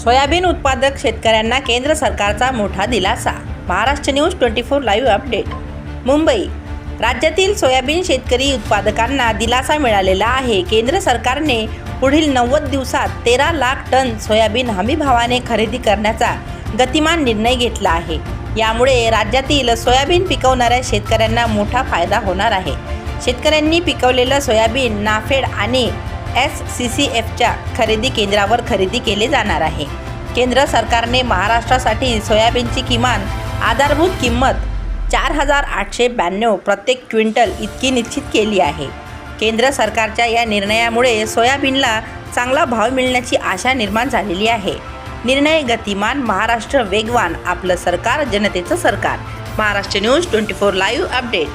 Soybean उत्पादक शेतकऱ्यांना केंद्र सरकारचा मोठा दिलासा. Maharashtra news twenty four live update. Mumbai. राज्यातील सोयाबीन शेतकरी उत्पादकांना दिलासा मिळालेला आहे. केंद्र सरकारने पुढील नव्वद दिवसात तेरा लाख टन सोयाबीन हमी भावाने खरेदी करण्याचा गतिमान निर्णय घेतला आहे. यामुळे राज्यातील सोयाबीन पिकवणाऱ्या शेतकऱ्यांना मोठा फायदा होणार आहे. शेतकऱ्यांनी पिकवलेलं सोयाबीन नाफेड आणि एस सी सी एफच्या खरेदी केंद्रावर खरेदी केले जाणार आहे. केंद्र सरकारने महाराष्ट्रासाठी सोयाबीनची किमान आधारभूत किंमत चार हजार आठशे ब्याण्णव प्रत्येक क्विंटल इतकी निश्चित केली आहे. केंद्र सरकारच्या या निर्णयामुळे सोयाबीनला चांगला भाव मिळण्याची आशा निर्माण झालेली आहे. निर्णय गतिमान महाराष्ट्र वेगवान आपलं सरकार जनतेचं सरकार. Maharashtra news twenty four live update.